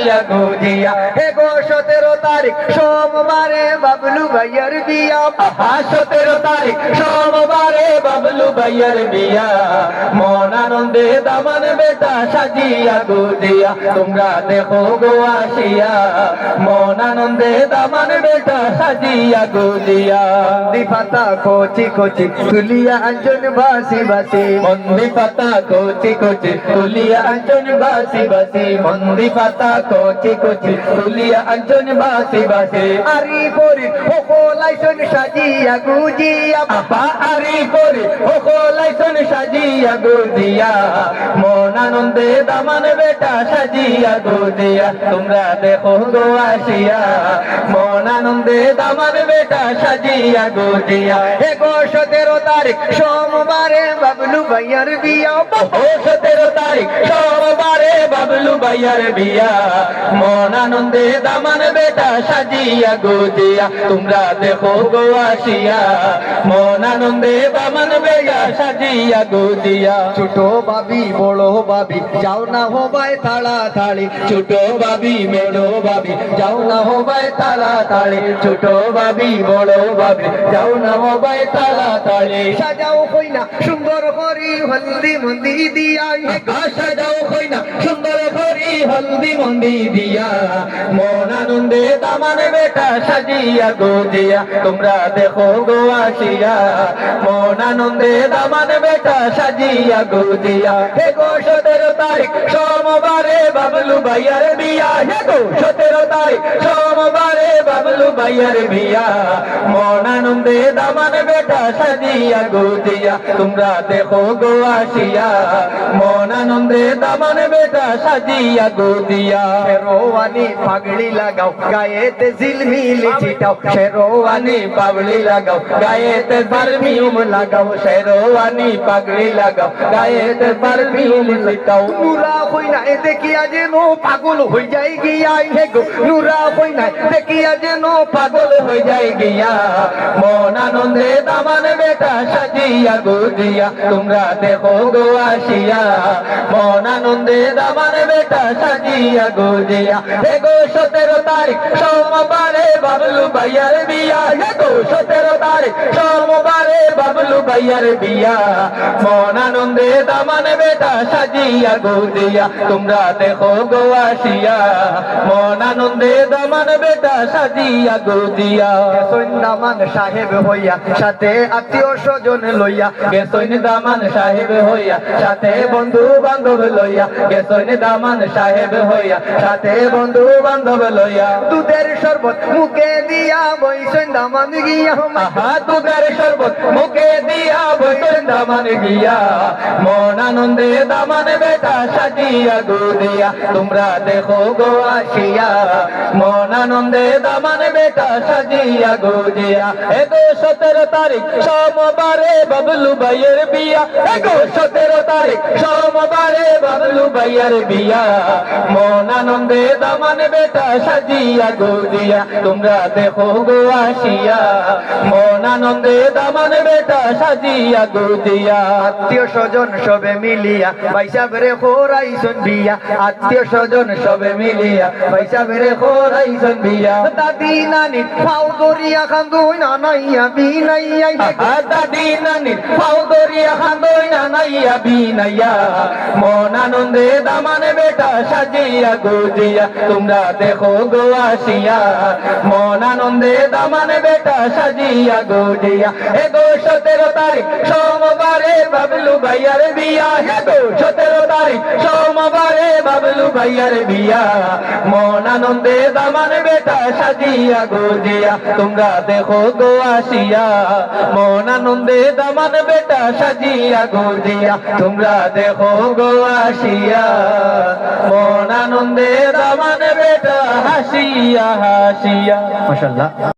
সাজিয়া গুজিয়া। হে গো সতেরো তারিখ, সোমবারে বাবলু ভাইয়ার বিয়া। আহা, সতেরো তারিখ, সোমবারে বাবলু ভাইয়ার বিয়া। মন আনন্দে দামান বেটা সাজিয়া গুজিয়া। তোমরা দেখো গো আসিয়া। মন আনন্দে দামান বেটা সাজিয়া গুজিয়া দি পাতা কচি কচি তুলিয়া আঞ্জন বাসি বাসি মন্দি পাতা কচি কচি তুলিয়া আঞ্জন বাসি বাসি মন্দি পাতা কচি কচি তুলিয়া আঞ্জন বাসি বাসি আরি পরি হোলাইছন সাজিয়া গুজিয়া আপা আরি পরে ও লাইসন সাজিয়া গুজিয়া, মন আনন্দে দামান বেটা সাজিয়া গুজিয়া, তোমরা দেখো গো আসিয়া, মন আনন্দে দামান বেটা সাজিয়া গুজিয়া। হে সতেরো তারিখ, সোমবারে বাবলু ভাইয়ার বিয়া। ও সতেরো তারিখ, সোমবারে বাবলু ভাইয়ার বিয়া। মন আনন্দে দামান বেটা সাজিয়া গুজিয়া, তোমরা দেখো আসিয়া মন আনন্দে দামান বেটা সাজিয়া গুজিয়া। ছোট বাবি বড় বাবি যাও না হবাই তাড়া তাড়ি ছোট বাবি মেড়ো বাবি যাও না হবাই তালা তালে ছোট বাবি বড় বাবি যাও না হবাই তালা তালে সাজাও কইনা সুন্দর করি হলদি মন্দি দিয়া। গো কই না সুন্দর করি হলদি মন্দি দিয়া। মন আনন্দে দামান বেটা সাজিয়া গোজিয়া। তোমরা দেখো গো আসিয়া মন আনন্দে দামান বেটা সাজিয়া গুজিয়া। হে গো সতেরো তারিখ বাবলু ভাইয়ার বিয়া। হে গো সতেরো তারিখ সোমবারে বাবলু ভাইয়ার বিয়া। মন আনন্দে দামান বেটা সাজিয়া তোমরা দেখো গো আসিয়া। মন আনন্দে দামান বেটা সাজিয়া শেরোয়ানি পাগড়ি লাগাও গায়েতে ঝিলমিল ছিটাও। শেরোয়ানি পাগড়ি লাগাও গায়েতে পারফিউম লাগাও। শেরোয়ানি পাগড়ি লাগাও গায়েতে পারফিউম লাগাও নুরা কইনা এ দেখিয়া যেন পাগল হই যাই গিয়া। হে গো, নুরা কইনা দেখিয়া যেন পাগল হয়ে যায় গিয়া। মন আনন্দে দামান বেটা সাজিয়া গোদিয়া তোমরা দেখো গো আসিয়া। মন আনন্দে দামান বেটা সাজিয়া গোদিয়া হে গো সতেরো তারিখ, সোমবারে বাবলু ভাইয়ার বিয়া। হে গো সতেরো তারিখ, সোমবারে বাবলু ভাইয়ার বিয়া। মন আনন্দে দামান বেটা সাজিয়া গোদিয়া তোমরা দেখো গো আসিয়া মন আনন্দে দামান বেটা সাজিয়া সাহেব হইয়া সাথে আত্মীয় স্বজন লইয়া। দামান সাহেব হইয়া সাথে বন্ধু বান্ধব লইয়া। দামান সাহেব হইয়া সাথে বন্ধু বান্ধব লইয়া। দুধের শরবত মুখে দিয়া বইসন দামান গিয়া। আহা তুগার শরবত মুখে দিয়া বসেন দামান গিয়া। মন আনন্দে দামান বেটা সাজিয়া গোদিয়া তোমরা দেখো গো আসিয়া। মন আনন্দে দামান বেটা সাজিয়া গোজিয়া এগো সতেরো তারিখ, সোমবারে বাবলু ভাইয়ের বিয়া। এগো সতেরো তারিখ সোমবারে বাবলু ভাইয়ের বিয়া। মন আনন্দে দামান বেটা সাজিয়া গোদিয়া তোমরা দেখো গো আসিয়া। মন আনন্দে দামান বেটা সাজিয়া গোদিয়া আত্মীয় স্বজন সবে মিলিয়া পয়সা বেড়ে খোরাইছন বিয়া। আত্মীয় স্বজন সবে মিলিয়া পয়সা বেড়ে খোরাইছন বিয়া। দাদি নানি ফাউ দরিয়া খান্দুই নানাইয়া বিনাইয়া। দাদি নানি পাও দরিয়া খান্দই না নাইয়া বিনাইয়া। মন আনন্দে দামানে বেটা সাজিয়া গুজিয়া, তোমরা দেখো গো আসিয়া। মন আনন্দে দামানে বেটা সাজিয়া গুজিয়া এ গো সতেরো তারিখ সোমবারে বাবলু ভাইয়ার বিয়া হে গো সতেরো তারিখ, সোমবারে বাবলু ভাইয়ার বিয়া। মন আনন্দে দামানে বেটা সাজিয়া গুজিয়া, তোমরা দেখো গো আসিয়া। মন আনন্দে দামান বেটা সাজিয়া গুজিয়া, তোমরা দেখো গো আসিয়া। মন আনন্দে দামান বেটা হাসিয়া হাসিয়া। মাশাআল্লাহ।